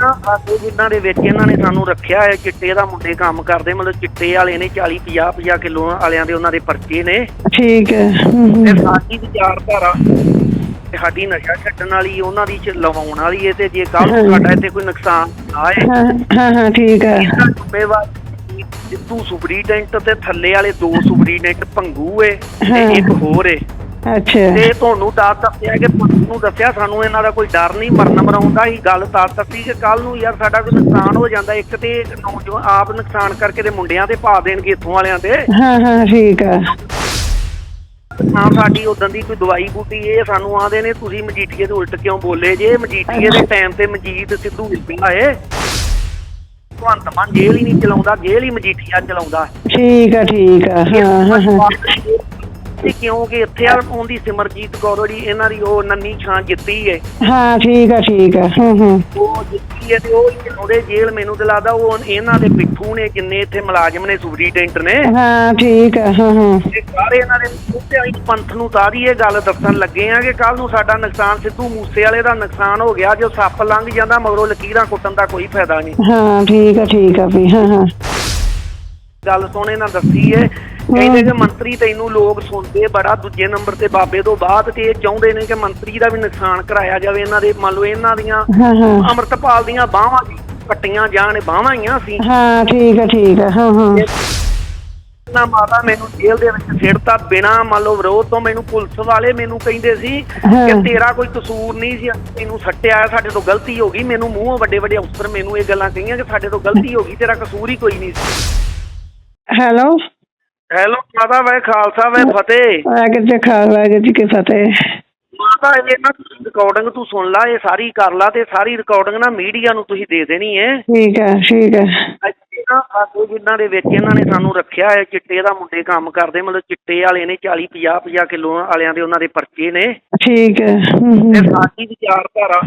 ਨਾ ਸਾਡੇ ਜਿਨ੍ਹਾਂ ਦੇ ਵਿੱਚ ਇਹਨਾਂ ਨੇ ਸਾਨੂੰ ਰੱਖਿਆ ਹੈ ਚਿੱਟੇ ਦਾ ਮੁੰਡੇ ਕੰਮ ਕਰਦੇ ਮਤਲਬ ਚਿੱਟੇ ਵਾਲੇ ਨੇ 40 50 50 ਕਿਲੋ ਵਾਲਿਆਂ ਦੇ ਉਹਨਾਂ ਦੇ ਪਰਚੇ ਨੇ। ਠੀਕ ਹੈ ਤੇ। ਸਾਡੀ ਵਿਚਾਰਧਾਰਾ ਤੇ ਸਾਡੀ ਨਸ਼ਾ ਛੱਡਣ ਵਾਲੀ ਉਹਨਾਂ ਦੀ ਚ ਲਵਾਉਣ ਵਾਲੀ ਹੈ ਤੇ ਜੇ ਕੱਲ ਨੂੰ ਸਾਡਾ ਇੱਥੇ ਕੋਈ ਨੁਕਸਾਨ ਆਏ। ਹਾਂ ਹਾਂ ਠੀਕ ਹੈ। ਜ਼ਿੰਮੇਵਾਰ ਜਿੱਤੂ ਸੁਪਰੀਡੈਂਟ ਤੇ ਥੱਲੇ ਵਾਲੇ ਦੋ ਸੁਪਰੀਡੈਂਟ ਭੰਗੂ ਏ ਤੇ। ਇੱਕ ਹੋਰ ਏ। ਅੱਛਾ। ਤੇ ਤੁਹਾਨੂੰ ਤਾਂ ਦੱਸਿਆ ਕਿ ਤੁਹਾਨੂੰ ਦੱਸਿਆ ਸਾਨੂੰ ਇਹਨਾਂ ਦਾ ਕੋਈ ਡਰ ਨਹੀਂ ਮਰਨ ਮਰਾਉਂਦਾ ਹੀ ਗੱਲ ਤਾਂ ਦੱਸੀ ਕਿ ਕੱਲ ਨੂੰ ਯਾਰ ਸਾਡਾ ਕੋਈ ਨੁਕਸਾਨ ਹੋ ਜਾਂਦਾ ਇੱਕ ਤੇ ਨੌਜਵਾਨ ਆਪ ਨੁਕਸਾਨ ਕਰਕੇ ਤੇ ਮੁੰਡਿਆਂ ਤੇ ਪਾ ਦੇਣਗੇ ਇੱਥੋਂ ਵਾਲਿਆਂ ਤੇ। ਹਾਂ ਹਾਂ ਠੀਕ ਹੈ ਹਾਂ ਸਾਡੀ ਉਦੋਂ ਦੀ ਕੋਈ ਦਵਾਈ ਬੂਟੀ ਇਹ ਸਾਨੂੰ ਆਂਦੇ ਨੇ ਤੁਸੀਂ ਮਜੀਠੀਏ ਦੇ ਉਲਟ ਕਿਉਂ ਬੋਲੇ ਜੇ? ਮਜੀਠੀਏ ਦੇ ਟਾਈਮ ਤੇ ਮਜੀਦ ਸਿੱਧੂ ਵਿਪਿਆ ਏ ਭਗਵੰਤ ਮਾਨ ਜੇਲ੍ਹ ਹੀ ਨਹੀਂ ਚਲਾਉਂਦਾ ਜੇਲ੍ਹ ਹੀ ਮਜੀਠੀਆ ਚਲਾਉਂਦਾ। ਠੀਕ ਹੈ ਠੀਕ ਹੈ ਹਾਂ ਹਾਂ। ਤੇ ਕਿਉਂਕਿ ਇੱਥੇ ਆ ਆਉਂਦੀ ਸਿਮਰਜੀਤ ਕੌਰ ਜੀ ਇਹਨਾਂ ਦੀ ਉਹ ਨੰਨੀ ਛਾਂ ਜਿੱਤੀ ਏ। ਹਾਂ ਠੀਕ ਹੈ ਠੀਕ ਹੈ ਹੂੰ ਹੂੰ। ਉਹ ਜਿੱਤੀ ਹੈ ਤੇ ਉਹ ਉਹਦੇ ਜੇਲ੍ਹ ਮੈਨੂੰ ਤੇ ਲੱਗਦਾ ਉਹ ਇਹਨਾਂ ਦੇ ਪਿੱਠੂ ਨੇ ਜਿੰਨੇ ਇੱਥੇ ਮੁਲਾਜ਼ਮ ਨੇ ਸੁਪਰੀਡੈਂਟ ਨੇ। ਹਾਂ ਠੀਕ ਹੈ ਹਾਂ ਹਾਂ। ਤੇ ਸਾਰੇ ਇਹਨਾਂ ਦੇ ਮੂਹਤੇ ਆਈ ਪੰਥ ਨੂੰ ਤਾਰੀ ਇਹ ਗੱਲ ਦੱਸਣ ਲੱਗੇ ਆ ਕਿ ਕੱਲ ਨੂੰ ਸਾਡਾ ਨੁਕਸਾਨ ਸਿੱਧੂ ਮੂਸੇ ਵਾਲੇ ਦਾ ਨੁਕਸਾਨ ਹੋ ਗਿਆ ਜੋ ਸੱਪ ਲੰਘ ਜਾਂਦਾ ਮਗਰੋਂ ਲਕੀਰਾਂ ਕੁੱਟਣ ਦਾ ਕੋਈ ਫਾਇਦਾ ਨਹੀਂ। ਹਾਂ ਠੀਕ ਹੈ ਠੀਕ ਹੈ ਵੀ ਹਾਂ ਹਾਂ। ਗੱਲ ਸੋਹਣੇ ਨਾਲ ਦੱਸੀ ਏ ਕਹਿੰਦੇ ਕਿ ਮੰਤਰੀ ਤੈਨੂੰ ਲੋਕ ਸੁਣਦੇ ਬੜਾ ਦੂਜੇ ਨੰਬਰ ਤੇ ਬਾਬੇ ਤੋਂ ਬਾਅਦ ਤੇ ਇਹ ਚਾਹੁੰਦੇ ਨੇ ਕਿ ਮੰਤਰੀ ਦਾ ਵੀ ਨੁਕਸਾਨ ਕਰਾਇਆ ਜਾਵੇ ਇਹਨਾਂ ਦੇ ਮੰਨ ਲਓ ਇਹਨਾਂ ਦੀਆਂ ਅੰਮ੍ਰਿਤਪਾਲ ਦੀਆਂ ਬਾਹਾਂ ਕੱਟੀਆਂ ਜਾਣ ਬਾਹਾਂ ਹੀ ਆ ਸੀ। ਹਾਂ ਠੀਕ ਹੈ ਠੀਕ ਹੈ ਹਾਂ ਹਾਂ। ਨਾ ਮਾਤਾ ਮੈਨੂੰ ਜੇਲ੍ਹ ਦੇ ਵਿੱਚ ਸਿੜਤਾ ਬਿਨਾ ਮੰਨ ਲਓ ਵਿਰੋਧ ਤੋਂ ਮੈਨੂੰ ਪੁਲਿਸ ਵਾਲੇ ਮੈਨੂੰ ਕਹਿੰਦੇ ਸੀ। ਕਿ ਤੇਰਾ ਕੋਈ ਕਸੂਰ ਨਹੀਂ ਸੀ ਤੈਨੂੰ ਸੱਟਿਆ ਸਾਡੇ ਤੋਂ ਗਲਤੀ ਹੋ ਗਈ ਮੈਨੂੰ ਮੂੰਹੋਂ ਵੱਡੇ ਵੱਡੇ ਅਫਸਰ ਮੈਨੂੰ ਇਹ ਗੱਲਾਂ ਕਹੀਆਂ ਕਿ ਸਾਡੇ ਤੋਂ ਗਲਤੀ ਹੋ ਗਈ ਤੇਰਾ ਕਸੂਰ ਹੀ ਕੋਈ ਨਹੀਂ ਸੀ। ਹੈਲੋ? ਹੈਲੋ ਮਾਤਾ ਵੇ ਖਾਲਸਾ ਵੇ ਫਤਿਹ। ਵਾਹਿਗੁਰੂ ਜੀ ਕਾ ਵਾਹਿਗੁਰੂ ਜੀ ਕੀ ਫਤਿਹ? ਮਾਤਾ ਇਹ ਨਾ ਰਿਕਾਰਡਿੰਗ ਤੂੰ ਸੁਣ ਲਾ ਇਹ ਸਾਰੀ ਕਰ ਲਾ ਤੇ ਸਾਰੀ ਰਿਕਾਰਡਿੰਗ ਨਾ ਮੀਡੀਆ ਨੂੰ ਤੁਸੀਂ ਦੇ ਦੇਣੀ ਹੈ। ਠੀਕ ਹੈ ਠੀਕ ਹੈ। ਇੱਥੇ ਨਾ ਸਾਡੇ ਜਿਨ੍ਹਾਂ ਦੇ ਵਿੱਚ ਇਹਨਾਂ ਨੇ ਸਾਨੂੰ ਰੱਖਿਆ ਹੈ ਚਿੱਟੇ ਦਾ ਮੁੰਡੇ ਕੰਮ ਕਰਦੇ ਮਤਲਬ ਚਿੱਟੇ ਵਾਲੇ ਨੇ 40 50 50 ਕਿਲੋ ਵਾਲਿਆਂ ਦੇ ਉਹਨਾਂ ਦੇ ਪਰਚੇ ਨੇ। ਠੀਕ ਹੈ ਹੂੰ, ਹੂੰ। ਤੇ ਸਾਡੀ ਵਿਚਾਰਧਾਰਾ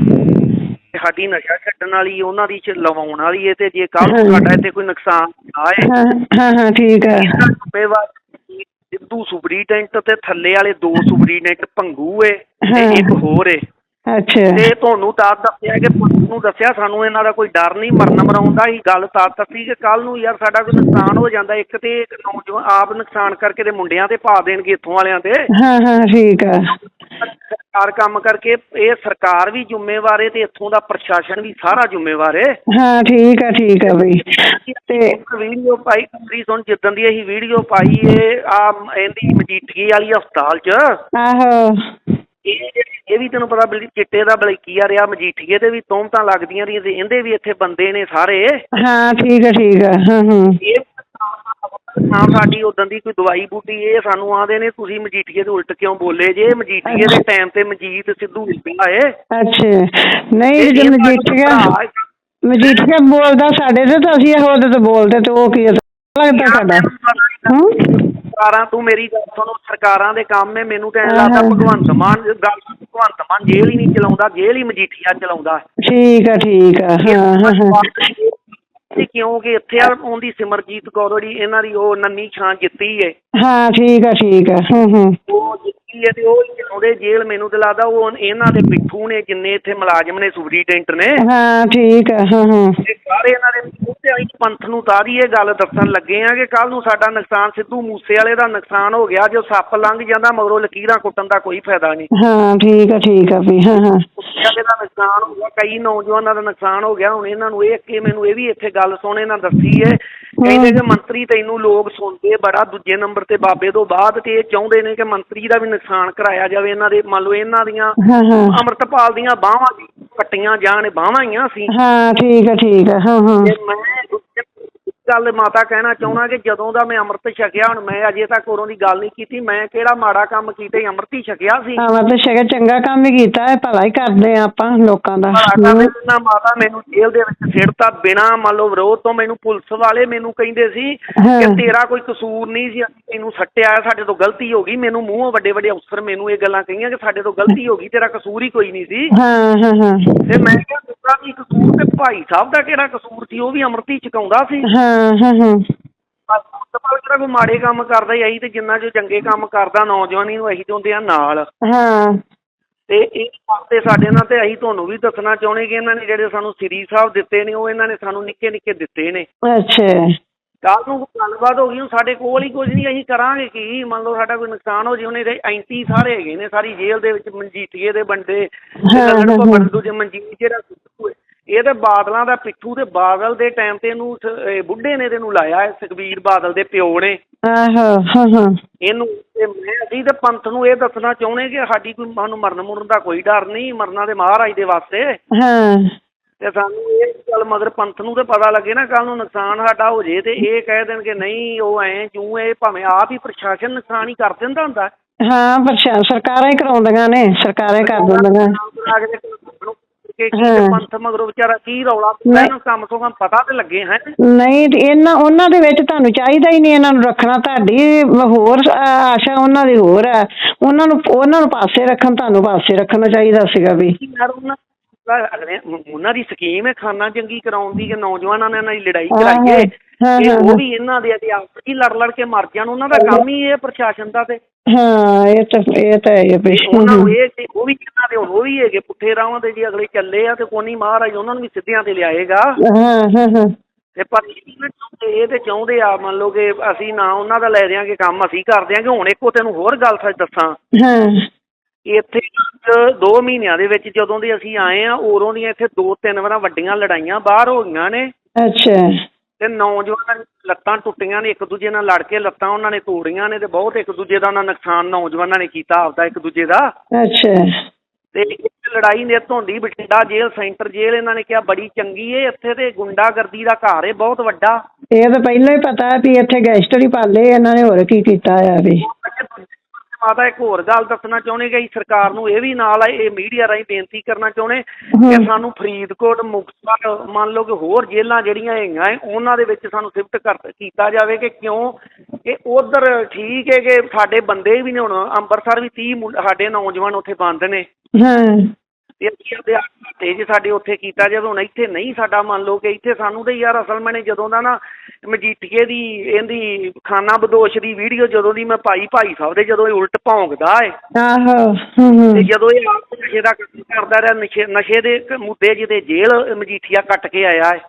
ਸਾਡੀ ਨਸ਼ਾ ਛੱਡਣ ਵਾਲੀ ਉਹਨਾਂ ਦੀ ਚ ਲਵਾਉਣ ਵਾਲੀ ਹੈ ਤੇ ਜੇ ਕੱਲ ਨੂੰ ਸਾਡਾ ਇੱਥੇ ਕੋਈ ਨੁਕਸਾਨ ਆਏ। ਹਾਂ ਹਾਂ ਹਾਂ ਠੀਕ ਹੈ ਜ਼ਿੰਮੇਵਾਰ ਸਿੱਧੂ ਸੁਪਰੀਡੈਂਟ ਤੇ ਥੱਲੇ ਵਾਲੇ ਦੋ ਸੁਪਰੀਡੈਂਟ ਭੰਗੂ ਏ ਤੇ। ਇੱਕ ਹੋਰ ਏ। ਅੱਛਾ। ਤੇ ਤੁਹਾਨੂੰ ਤਾਂ ਦੱਸਿਆ ਕਿ ਤੁਹਾਨੂੰ ਦੱਸਿਆ ਸਾਨੂੰ ਇਹਨਾਂ ਦਾ ਕੋਈ ਡਰ ਨਹੀਂ ਮਰਨ ਮਰਾਉਂਦਾ ਹੀ ਗੱਲ ਤਾਂ ਦੱਸੀ ਕਿ ਕੱਲ ਨੂੰ ਯਾਰ ਸਾਡਾ ਕੋਈ ਨੁਕਸਾਨ ਹੋ ਜਾਂਦਾ ਇੱਕ ਤੇ ਨੌਜਵਾਨ ਆਪ ਨੁਕਸਾਨ ਕਰਕੇ ਤੇ ਮੁੰਡਿਆਂ ਤੇ ਪਾ ਦੇਣਗੇ ਇੱਥੋਂ ਵਾਲਿਆਂ ਤੇ। ਹਾਂ ਹਾਂ ਠੀਕ ਹੈ ਸਰਕਾਰ ਕੰਮ ਕਰਕੇ ਇਹ ਸਰਕਾਰ ਵੀ ਜ਼ਿੰਮੇਵਾਰ ਹੈ ਤੇ ਇੱਥੋਂ ਦਾ ਪ੍ਰਸ਼ਾਸਨ ਵੀ ਸਾਰਾ ਜ਼ਿੰਮੇਵਾਰ ਹੈ ਹਾਂ ਠੀਕ ਹੈ ਠੀਕ ਹੈ ਬਈ। ਤੇ ਵੀਡੀਓ ਪਾਈ ਕਮਰੀ ਸੁਣ ਜਿੱਦਣ ਦੀ ਅਸੀਂ ਵੀਡੀਓ ਪਾਈ ਏ ਆ ਇਹਦੀ ਮਜੀਠੀ ਵਾਲੀ ਹਸਪਤਾਲ 'ਚ ਆਹੋ। ਇਹ ਵੀ ਤੈਨੂੰ ਪਤਾ ਬਲੀ ਚਿੱਟੇ ਦਾ ਬਲਕੀਆ ਰਿਹਾ ਮਜੀਠੀਏ ਤੇ ਵੀ ਤੋਮਤਾਂ ਲੱਗਦੀਆਂ ਰਹੀਆਂ ਤੇ ਇਹਦੇ ਵੀ ਇੱਥੇ ਬੰਦੇ ਨੇ ਸਾਰੇ। ਹਾਂ ਠੀਕ ਹੈ ਠੀਕ ਹੈ ਹਾਂ ਹਾਂ। ਇਹ ਹਾਂ ਸਾਡੀ ਉਦੋਂ ਦੀ ਕੋਈ ਦਵਾਈ ਬੂਟੀ ਇਹ ਸਾਨੂੰ ਆਂਦੇ ਨੇ ਤੁਸੀਂ ਮਜੀਠੀਏ ਦੇ ਉਲਟ ਕਿਉਂ ਬੋਲੇ ਜੇ? ਮਜੀਠੀਏ ਦੇ ਟਾਈਮ ਤੇ ਮਜੀਦ ਸਿੱਧੂ ਵਿਪਿਆ ਏ ਅੱਛਾ। ਨਹੀਂ ਇਹ- ਜੇ ਇਹ ਮਜੀਠੀਆ। ਮਜੀਠੀਆ ਬੋਲਦਾ ਸਾਡੇ ਤੇ ਤਾਂ ਅਸੀਂ ਉਹਦੇ ਤੇ ਬੋਲਦੇ ਤੇ ਉਹ ਕੀ ਲੱਗਦਾ ਸਾਡਾ। ਸਰਕਾਰਾਂ ਤੂੰ ਮੇਰੀ ਗੱਲ ਸੁਣੋ ਸਰਕਾਰਾਂ ਦੇ ਕੰਮ ਹੈ ਮੈਨੂੰ ਤਾਂ ਐਂ ਲੱਗਦਾ। ਭਗਵੰਤ ਮਾਨ ਗੱਲ ਭਗਵੰਤ ਮਾਨ ਜੇਲ੍ਹ ਹੀ ਨਹੀਂ ਚਲਾਉਂਦਾ ਜੇਲ੍ਹ ਹੀ ਮਜੀਠੀਆ ਚਲਾਉਂਦਾ। ਠੀਕ ਹੈ ਠੀਕ ਹੈ ਹਾਂ ਹਾਂ। ਤੇ ਕਿਉਂਕਿ ਇੱਥੇ ਆ ਆਉਂਦੀ ਸਿਮਰਜੀਤ ਕੌਰ ਜੀ ਇਹਨਾਂ ਦੀ ਉਹ ਨੰਨੀ ਛਾਂ ਜਿੱਤੀ ਏ। ਹਾਂ ਠੀਕ ਹੈ ਠੀਕ ਹੈ ਹੂੰ ਹੂੰ। ਉਹ ਜਿੱਤੀ ਏ ਤੇ ਉਹ ਉਹਦੇ ਜੇਲ੍ਹ ਮੈਨੂੰ ਤੇ ਲੱਗਦਾ ਉਹ ਇਹਨਾਂ ਦੇ ਪਿੱਠੂ ਨੇ ਜਿੰਨੇ ਇੱਥੇ ਮੁਲਾਜ਼ਮ ਨੇ ਸੁਪਰੀਡੈਂਟ ਨੇ। ਹਾਂ ਠੀਕ ਹੈ ਹਾਂ ਹਾਂ। ਤੇ ਸਾਰੇ ਇਹਨਾਂ ਦੇ ਮੂਹਤੇ ਆਈ ਪੰਥ ਨੂੰ ਤਾਰੀ ਇਹ ਗੱਲ ਦੱਸਣ ਲੱਗੇ ਆ ਕਿ ਕੱਲ ਨੂੰ ਸਾਡਾ ਨੁਕਸਾਨ ਸਿੱਧੂ ਮੂਸੇ ਵਾਲੇ ਦਾ ਨੁਕਸਾਨ ਹੋ ਗਿਆ ਜੋ ਸੱਪ ਲੰਘ ਜਾਂਦਾ ਮਗਰੋਂ ਲਕੀਰਾਂ ਕੁੱਟਣ ਦਾ ਕੋਈ ਫਾਇਦਾ ਨਹੀਂ। ਹਾਂ ਠੀਕ ਹੈ ਠੀਕ ਹੈ ਵੀ ਹਾਂ ਹਾਂ। ਦਾ ਨੁਕਸਾਨ ਹੋ ਗਿਆ। ਕਈ ਨੌਜਵਾਨਾਂ ਦਾ ਨੁਕਸਾਨ ਹੋ ਗਿਆ। ਹੁਣ ਇਹਨਾਂ ਨੂੰ ਇਹ ਕਿ ਮੈਨੂੰ ਇਹ ਵੀ ਇੱਥੇ ਗੱਲ ਸੋਹਣੇ ਨਾਲ ਦੱਸੀ ਏ ਕਹਿੰਦੇ ਕਿ ਮੰਤਰੀ ਤੈਨੂੰ ਲੋਕ ਸੁਣਦੇ ਬੜਾ ਦੂਜੇ ਨੰਬਰ ਤੇ ਬਾਬੇ ਤੋਂ ਬਾਅਦ ਤੇ ਇਹ ਚਾਹੁੰਦੇ ਨੇ ਕਿ ਮੰਤਰੀ ਦਾ ਵੀ ਨੁਕਸਾਨ ਕਰਾਇਆ ਜਾਵੇ। ਇਹਨਾਂ ਦੇ ਮੰਨ ਲਓ ਇਹਨਾਂ ਦੀਆਂ ਹਾਂ ਹਾਂ। ਅੰਮ੍ਰਿਤਪਾਲ ਦੀਆਂ ਬਾਹਾਂ ਕੱਟੀਆਂ ਜਾਣ ਬਾਹਾਂ ਹੀ ਆ ਸੀ ਹਾਂ ਠੀਕ ਹੈ ਠੀਕ ਹੈ। ਹਾਂ ਹਾਂ। ਤੇ ਮੈਂ ਗੱਲ ਮਾਤਾ ਕਹਿਣਾ ਚਾਹੁੰਦਾ ਕਿ ਜਦੋਂ ਦਾ ਮੈਂ ਅੰਮ੍ਰਿਤ ਛਕਿਆ ਹੁਣ ਮੈਂ ਅਜੇ ਤੱਕ ਉਰੋਂ ਦੀ ਗੱਲ ਨਹੀਂ ਕੀਤੀ। ਮੈਂ ਕਿਹੜਾ ਮਾੜਾ ਕੰਮ ਕੀਤਾ ਅੰਮ੍ਰਿਤ ਹੀ ਛਕਿਆ ਸੀ। ਹਾਂ ਮਤਲਬ ਸ਼ਗਾ ਚੰਗਾ ਕੰਮ ਹੀ ਕੀਤਾ ਹੈ ਭਲਾ ਹੀ ਕਰਦੇ ਆ ਆਪਾਂ ਲੋਕਾਂ ਦਾ। ਨੇ ਮਾਤਾ ਮੈਨੂੰ ਜੇਲ੍ਹ ਦੇ ਵਿੱਚ ਸਿੜਤਾ ਬਿਨਾ ਮੰਨ ਲਓ ਵਿਰੋਧ ਤੋਂ ਮੈਨੂੰ ਪੁਲਿਸ ਵਾਲੇ ਮੈਨੂੰ ਕਹਿੰਦੇ ਸੀ। ਕਿ ਤੇਰਾ ਕੋਈ ਕਸੂਰ ਨਹੀਂ ਸੀ ਅਸੀਂ ਤੈਨੂੰ ਸੱਟਿਆ ਸਾਡੇ ਤੋਂ ਗਲਤੀ ਹੋ ਗਈ। ਮੈਨੂੰ ਮੂੰਹੋਂ ਵੱਡੇ ਵੱਡੇ ਅਫਸਰ ਮੈਨੂੰ ਇਹ ਗੱਲਾਂ ਕਹੀਆਂ ਕਿ ਸਾਡੇ ਤੋਂ ਗਲਤੀ ਹੋ ਗਈ ਤੇਰਾ ਕਸੂਰ ਹੀ ਕੋਈ ਨਹੀਂ ਸੀ। ਹਾਂ ਹਾਂ ਹਾਂ। ਤੇ ਮੈਂ ਕਿਹਾ ਕੀ ਕਸੂਰ? ਤੇ ਭਾਈ ਸਾਹਿਬ ਦਾ ਕਿਹੜਾ ਕਸੂਰ ਸੀ? ਉਹ ਵੀ ਅੰਮ੍ਰਿਤ ਹੀ ਛਕਾਉਂਦਾ ਸੀ। ਹਾਂ। ਹਾਂ ਹਾਂ ਸਪਾਲ ਕਿਹੜਾ ਕੋਈ ਮਾੜੇ ਕੰਮ ਕਰਦਾ ਹੀ ਆਈ ਤੇ ਜਿੰਨਾ ਜੋ ਚੰਗੇ ਕੰਮ ਕਰਦਾ ਨੌਜਵਾਨੀ ਨੂੰ ਅਸੀਂ ਚਾਹੁੰਦੇ ਆ ਨਾਲ। ਹਾਂ। ਤੇ ਇਹ ਵਾਸਤੇ ਸਾਡੇ ਨਾਲ ਤੇ ਅਸੀਂ ਤੁਹਾਨੂੰ ਵੀ ਦੱਸਣਾ ਚਾਹੁੰਦੇ ਕਿ ਇਹਨਾਂ ਨੇ ਜਿਹੜੇ ਸਾਨੂੰ ਸ੍ਰੀ ਸਾਹਿਬ ਦਿੱਤੇ ਨੇ ਉਹ ਇਹਨਾਂ ਨੇ ਸਾਨੂੰ ਨਿੱਕੇ ਨਿੱਕੇ ਦਿੱਤੇ ਨੇ। ਅੱਛਾ। ਕੱਲ ਨੂੰ ਕੋਈ ਗੱਲਬਾਤ ਹੋ ਗਈ ਹੁਣ ਸਾਡੇ ਕੋਲ ਹੀ ਕੁਝ ਨਹੀਂ ਅਸੀਂ ਕਰਾਂਗੇ ਕੀ? ਮੰਨ ਲਓ ਸਾਡਾ ਕੋਈ ਨੁਕਸਾਨ ਹੋ ਜੇ ਉਹਨੇ ਦੇ ਐਂਟੀ ਸਾਰੇ ਹੈਗੇ ਨੇ ਸਾਰੀ ਜੇਲ੍ਹ ਦੇ ਵਿੱਚ ਮਨਜੀਠੀਏ ਦੇ ਬੰਦੇ ਹਾਂ, ਹਾਂ, ਭੱਬੜ ਹਾਂ। ਦੂਜੇ ਮਨਜੀਤ ਜਿਹੜਾ ਸਿੱਧੂ ਹੈ। ਇਹ ਤੇ ਬਾਦਲਾਂ ਦਾ ਪਿੱਠੂ ਤੇ ਬਾਦਲ ਦੇ ਟਾਈਮ ਤੇ ਇਹਨੂੰ ਸ- ਇਹ ਬੁੱਢੇ ਨੇ ਇਹਨੂੰ ਲਾਇਆ ਹੈ ਸੁਖਬੀਰ ਬਾਦਲ ਦੇ ਪਿਓ ਨੇ। ਆਹੋ ਹਾਂ ਹਾਂ। ਇਹਨੂੰ ਤੇ ਮੈਂ ਅਸੀਂ ਤੇ ਪੰਥ ਨੂੰ ਇਹ ਦੱਸਣਾ ਚਾਹੁੰਦੇ ਕਿ ਸਾਡੀ ਕੋਈ ਸਾਨੂੰ ਮਰਨ ਮੁਰਨ ਦਾ ਕੋਈ ਡਰ ਨਹੀਂ ਮਰਨਾ ਦੇ ਮਹਾਰਾਜ ਦੇ ਵਾਸਤੇ। ਹਾਂ। ਤੇ ਸਾਨੂੰ ਇਹ ਗੱਲ ਮਗਰ ਪੰਥ ਨੂੰ ਤੇ ਪਤਾ ਲੱਗੇ ਨਾ ਕੱਲ ਨੂੰ ਨੁਕਸਾਨ ਸਾਡਾ ਹੋ ਜੇ ਤੇ ਇਹ ਕਹਿ ਦੇਣ ਕਿ ਨਹੀਂ ਉਹ ਐ ਜੂ ਇਹ ਭਾਵੇਂ ਆਪ ਹੀ ਪ੍ਰਸ਼ਾਸਨ ਨੁਕਸਾਨ ਹੀ ਕਰ ਦਿੰਦਾ ਹੁੰਦਾ। ਹਾਂ ਪਰ ਸਰਕਾਰਾਂ ਹੀ ਕਰਾਉਂਦੀਆਂ ਨੇ ਸਰਕਾਰਾਂ ਹੀ ਕਰ ਦਿੰਦੀਆਂ। ਕਿ ਕੀ ਹਾਂ। ਪੰਥ ਮਗਰੋਂ ਵਿਚਾਰਾ ਕੀ ਰੌਲਾ ਪਿਆ ਇਹਨੂੰ ਕੰਮ ਤੋਂ ਕੰਮ ਪਤਾ ਤੇ ਲੱਗੇ ਹੈ। ਨਹੀਂ ਤੇ ਇਹਨਾਂ ਉਹਨਾਂ ਦੇ ਵਿੱਚ ਤੁਹਾਨੂੰ ਚਾਹੀਦਾ ਹੀ ਨਹੀਂ ਇਹਨਾਂ ਨੂੰ ਰੱਖਣਾ ਤੁਹਾਡੀ ਹੋਰ ਆਸ਼ਾ ਉਹਨਾਂ ਦੀ ਹੋਰ ਹੈ। ਉਹਨਾਂ ਨੂੰ ਉਹਨਾਂ ਨੂੰ ਪਾਸੇ ਰੱਖਣ ਤੁਹਾਨੂੰ ਪਾਸੇ ਰੱਖਣਾ ਚਾਹੀਦਾ ਸੀਗਾ ਵੀ। ਯਾਰ ਉਹਨਾਂ ਅਗਲੇ ਉਹਨਾਂ ਦੀ ਸਕੀਮ ਹੈ ਖਾਨਾ ਜੰਗੀ ਕਰਾਉਣ ਦੀ ਕਿ ਨੌਜਵਾਨਾਂ ਨਾਲ ਇਹਨਾਂ ਦੀ ਲੜਾਈ ਕਰਾਈਏ ਇਹ ਉਹ ਵੀ ਇਹਨਾਂ ਦੇ ਆਪਸ ਵਿੱਚ ਹੀ ਲੜ ਲੜ ਕੇ ਮਰ ਜਾਣ ਉਹਨਾਂ ਦਾ ਕੰਮ ਹੀ ਇਹ ਪ੍ਰਸ਼ਾਸਨ ਦਾ ਤੇ। ਹਾਂ ਇਹ ਤਾਂ ਇਹ ਤਾਂ ਉਹਨਾਂ ਨੂੰ ਇਹ ਤੇ ਉਹ ਵੀ ਇਹਨਾਂ ਦੇ ਹੁਣ ਉਹ ਵੀ ਹੈਗੇ ਪੁੱਠੇ ਰਾਹਾਂ ਤੇ ਜੇ ਅਗਲੇ ਚੱਲੇ ਆ ਤੇ ਕੋਨੀ ਮਹਾਰਾਜ ਉਹਨਾਂ ਨੂੰ ਵੀ ਸਿੱਧਿਆਂ ਤੇ ਲਿਆਏਗਾ। ਹਾਂ ਹਾਂ ਹਾਂ। ਤੇ ਪਰ ਇਹ ਨੀ ਨਾ ਤੇ ਚਾਹੁੰਦੇ ਆ ਮੰਨ ਲਓ ਕਿ ਅਸੀਂ ਨਾ ਉਹਨਾਂ ਦਾ ਲੈ ਦਿਆਂਗੇ ਕੰਮ ਅਸੀਂ ਕਰ ਦਿਆਂਗੇ ਹੁਣ ਇੱਕੋ ਤੈਨੂੰ ਹੋਰ ਗੱਲ ਸੱਚ ਦੱਸਾਂ। ਹਾਂ। ਇੱਥੇ 2 ਮਹੀਨਿਆਂ ਦੇ ਵਿੱਚ ਜਦੋਂ ਦੇ ਅਸੀਂ ਆਏ ਆ ਉਦੋਂ ਦੀਆਂ ਇੱਥੇ ਦੋ ਤਿੰਨ ਵਾਰਾਂ ਵੱਡੀਆਂ ਲੜਾਈਆਂ ਬਾਹਰ ਹੋ ਗਈਆਂ ਨੇ। ਅੱਛਾ। ਤੇ ਨੌਜਵਾਨਾਂ ਦੀਆਂ ਲੱਤਾਂ ਟੁੱਟੀਆਂ ਨੇ ਇੱਕ ਦੂਜੇ ਨਾਲ ਲੜ ਕੇ ਲੱਤਾਂ ਉਹਨਾਂ ਨੇ ਤੋੜੀਆਂ ਨੇ ਤੇ ਬਹੁਤ ਇੱਕ ਦੂਜੇ ਦਾ ਉਹਨਾਂ ਨੁਕਸਾਨ ਨੌਜਵਾਨਾਂ ਨੇ ਕੀਤਾ ਆਪਦਾ ਇੱਕ ਦੂਜੇ ਦਾ। ਅੱਛਾ। ਤੇ ਇੱਕ ਲੜਾਈ ਨਿੱਤ ਹੁੰਦੀ ਬਠਿੰਡਾ ਜੇਲ੍ਹ ਸੈਂਟਰ ਜੇਲ੍ਹ ਇਹਨਾਂ ਨੇ ਕਿਹਾ ਬੜੀ ਚੰਗੀ ਏ ਇੱਥੇ ਤੇ ਗੁੰਡਾਗਰਦੀ ਦਾ ਘਰ ਏ ਬਹੁਤ ਵੱਡਾ। ਇਹ ਤਾਂ ਪਹਿਲਾਂ ਹੀ ਪਤਾ ਵੀ ਇੱਥੇ ਗੈਸਟਰ ਹੀ ਪਾਲੇ ਇਹਨਾਂ ਨੇ ਹੋਰ ਕੀ ਕੀਤਾ ਆ ਵੀ। ਮਾਤਾ ਇੱਕ ਹੋਰ ਗੱਲ ਦੱਸਣਾ ਚਾਹੁੰਦੇ ਕਿ ਸਰਕਾਰ ਨੂੰ ਇਹ ਵੀ ਨਾਲ ਇਹ ਮੀਡੀਆ ਰਾਹੀਂ ਬੇਨਤੀ ਕਰਨਾ ਚਾਹੁੰਦੇ। ਕਿ ਸਾਨੂੰ ਫਰੀਦਕੋਟ ਮੁਕਤਸਰ ਮੰਨ ਲਓ ਕਿ ਹੋਰ ਜੇਲ੍ਹਾਂ ਜਿਹੜੀਆਂ ਹੈਗੀਆਂ ਉਹਨਾਂ ਦੇ ਵਿੱਚ ਸਾਨੂੰ ਸ਼ਿਫਟ ਕਰ ਕੀਤਾ ਜਾਵੇ ਕਿ ਕਿਉਂ? ਕਿ ਉਧਰ ਠੀਕ ਹੈ ਕਿ ਸਾਡੇ ਬੰਦੇ ਵੀ ਨੇ ਹੁਣ ਅੰਮ੍ਰਿਤਸਰ ਵੀ 30 ਮੁੰ- ਸਾਡੇ ਨੌਜਵਾਨ ਉੱਥੇ ਬੰਦ ਨੇ। ਹਾਂ। ਤੇ ਅਸੀਂ ਆਪਦੇ ਤੇ ਜੇ ਸਾਡੇ ਉੱਥੇ ਕੀਤਾ ਜਾਵੇ ਹੁਣ ਇੱਥੇ ਨਹੀਂ ਸਾਡਾ ਮੰਨ ਲਓ ਕਿ ਇੱਥੇ ਸਾਨੂੰ ਤੇ ਯਾਰ ਅਸਲ ਮੈਨੇ ਜਦੋਂ ਦਾ ਨਾ ਮਜੀਠੀਏ ਦੀ ਇਹਦੀ ਖਾਨਾ ਬਦੋਸ਼ ਦੀ ਵੀਡੀਓ ਜਦੋਂ ਦੀ ਮੈਂ ਪਾਈ ਭਾਈ ਸਾਹਿਬ ਦੇ ਜਦੋਂ ਇਹ ਉਲਟ ਭੌਂਕਦਾ ਏ। ਆਹੋ ਤੇ ਜਦੋਂ ਇਹ ਆਪ ਨਸ਼ੇ ਦਾ ਕੰਮ ਕਰਦਾ ਰਿਹਾ ਨਸ਼ੇ ਨਸ਼ੇ ਦੇ ਮੁੱਦੇ ਜਿਹਦੇ ਜੇਲ੍ਹ ਮਜੀਠੀਆ ਕੱਟ ਕੇ ਆਇਆ ਏ।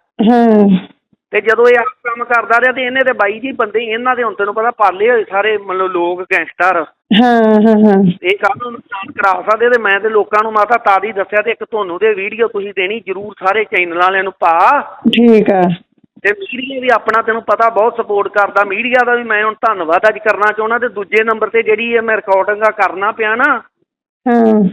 ਹਾਂ ਤੇ ਜਦੋਂ ਇਹ ਆਪ ਕੰਮ ਕਰਦਾ ਰਿਹਾ ਤੇ ਇਹਨੇ ਤੇ ਬਾਈ ਜੀ ਬੰਦੇ ਇਹਨਾਂ ਦੇ ਹੁਣ ਤੈਨੂੰ ਪਤਾ ਪਾਲੇ ਹੋਏ ਸਾਰੇ ਮਤਲਬ ਲੋਕ ਗੈਂਗਸਟਰ ਹਾਂ ਹਾਂ ਹਾਂ। ਇਹ ਕੱਲ ਨੂੰ ਨੁਕਸਾਨ ਕਰਾ ਸਕਦੇ ਤੇ ਮੈਂ ਤੇ ਲੋਕਾਂ ਨੂੰ ਮਾਤਾ ਤਾਂ ਦੀ ਦੱਸਿਆ ਤੇ ਇੱਕ ਤੁਹਾਨੂੰ ਦੇ ਵੀਡੀਓ ਤੁਸੀਂ ਦੇਣੀ ਜ਼ਰੂਰ ਸਾਰੇ ਚੈਨਲ ਵਾਲਿਆਂ ਨੂੰ ਪਾ। ਠੀਕ ਆ। ਤੇ ਮੀਡੀਆ ਵੀ ਆਪਣਾ ਤੈਨੂੰ ਪਤਾ ਬਹੁਤ ਸਪੋਰਟ ਕਰਦਾ ਮੀਡੀਆ ਦਾ ਵੀ ਮੈਂ ਹੁਣ ਧੰਨਵਾਦ ਅੱਜ ਕਰਨਾ ਚਾਹੁੰਦਾ ਤੇ ਦੂਜੇ ਨੰਬਰ ਤੇ ਜਿਹੜੀ ਇਹ ਮੈਂ ਰਿਕਾਰਡਿੰਗਾਂ ਕਰਨਾ ਪਿਆ ਨਾ ਹਾਂ।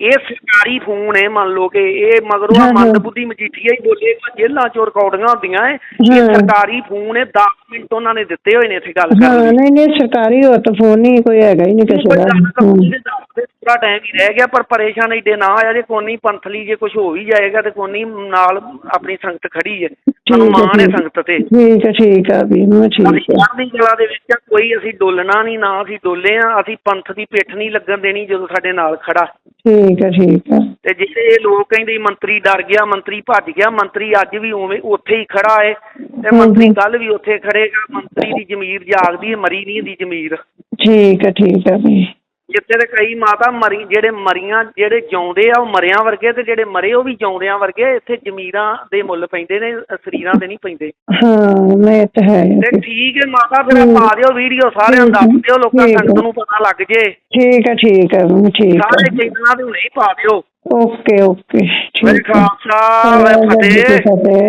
ਇਹ ਸਰਕਾਰੀ ਫੋਨ ਹੈ ਮੰਨ ਲਓ ਕਿ ਇਹ ਮਗਰੋਂ। ਮੰਦਬੁੱਧੀ ਮਜੀਠੀਆ ਹੀ ਬੋਲੇ ਜੇਲ੍ਹਾਂ ਚੋਂ ਰਿਕਾਰਡਿੰਗਾਂ ਹੁੰਦੀਆਂ ਇਹ। ਸਰਕਾਰੀ ਫੋਨ ਹੈ 10 ਮਿੰਟ ਉਹਨਾਂ ਨੇ ਦਿੱਤੇ ਹੋਏ ਨੇ ਇੱਥੇ ਗੱਲ ਹਾਂ ਕਰਨ ਲਈ। ਨਹੀਂ ਨਹੀਂ ਸਰਕਾਰੀ ਹੋਰ ਤਾਂ ਫੋਨ ਨਹੀਂ ਕੋਈ ਹੈਗਾ ਹੀ ਨਹੀਂ ਕਿਸੇ ਦਾ। ਹੂੰ। ਪੂਰਾ ਟਾਈਮ ਹੀ ਰਹਿ ਗਿਆ ਪਰ ਪਰੇਸ਼ਾਨ ਏਡੇ ਨਾ ਆਇਆ ਜੇ ਕੋਨੀ ਪੰਥਲੀ ਜੇ ਕੁਝ ਹੋ ਵੀ ਜਾਏਗਾ ਤੇ ਕੋਨੀ ਨਾਲ ਆਪਣੀ ਸੰਗਤ ਖੜੀ ਹੈ। ਸਾਨੂੰ ਹੈ, ਮਾਣ ਹੈ। ਸੰਗਤ ਤੇ। ਠੀਕ ਹੈ ਠੀਕ ਆ ਵੀ ਮੈਂ ਠੀਕ ਆ ਚੜ੍ਹਦੀ ਕਲਾ ਦੇ ਵਿੱਚ ਕੋਈ ਅਸੀਂ ਡੋਲਣਾ ਨਹੀਂ ਨਾ ਅਸੀਂ ਡੋਲੇ ਆ ਅਸੀਂ ਪੰਥ ਦੀ ਪਿੱਠ ਨਹੀਂ ਲੱਗਣ ਦੇਣੀ ਜਦੋਂ ਸਾਡੇ ਨਾਲ ਖੜਾ। ਠੀਕ ਆ ਠੀਕ ਆ ਤੇ ਜਿਹੜੇ ਇਹ ਲੋਕ ਕਹਿੰਦੇ ਮੰਤਰੀ ਡਰ ਗਿਆ ਮੰਤਰੀ ਭੱਜ ਗਿਆ ਮੰਤਰੀ ਅੱਜ ਵੀ ਉਵੇਂ ਉੱਥੇ ਹੀ ਖੜਾ ਏ ਤੇ ਮੰਤਰੀ। ਕੱਲ ਵੀ ਉੱਥੇ ਖੜੇਗਾ ਮੰਤਰੀ ਦੀ ਜ਼ਮੀਰ ਜਾਗਦੀ ਹੈ ਮਰੀ ਨਹੀਂ ਦੀ ਜ਼ਮੀਰ। ਠੀਕ ਆ ਠੀਕ ਆ ਵੀ ਜਿੱਥੇ ਤੇ ਕਈ ਮਾਤਾ ਮਰੀ ਜਿਹੜੇ ਮਰੀਆਂ ਜਿਹੜੇ ਜਿਉਂਦੇ ਆ ਉਹ ਮਰਿਆਂ ਵਰਗੇ ਤੇ ਜਿਹੜੇ ਮਰੇ ਉਹ ਵੀ ਜਿਉਂਦਿਆਂ ਵਰਗੇ ਇੱਥੇ ਜ਼ਮੀਰਾਂ ਦੇ ਮੁੱਲ ਪੈਂਦੇ ਨੇ ਸਰੀਰਾਂ ਦੇ ਨਹੀਂ ਪੈਂਦੇ। ਹਾਂ ਮੈਂ ਤਾਂ ਹੈ ਤੇ ਠੀਕ ਹੈ ਮਾਤਾ ਫਿਰ। ਪਾ ਦਿਓ ਵੀਡੀਓ ਸਾਰਿਆਂ ਨੂੰ ਦੱਸ ਦਿਓ ਲੋਕਾਂ ਹੈ। ਸੰਗਤ ਨੂੰ ਪਤਾ ਲੱਗ ਜੇ। ਠੀਕ ਆ ਠੀਕ ਵੀ ਠੀਕ ਸਾਰੇ ਚੈਨਲਾਂ ਤੇ ਹੁਣੇ ਹੀ ਪਾ ਦਿਓ। ਓਕੇ ਓਕੇ ਠੀਕ ਆ ਖਾਲਸਾ ਜੀ ਫਤਿਹ।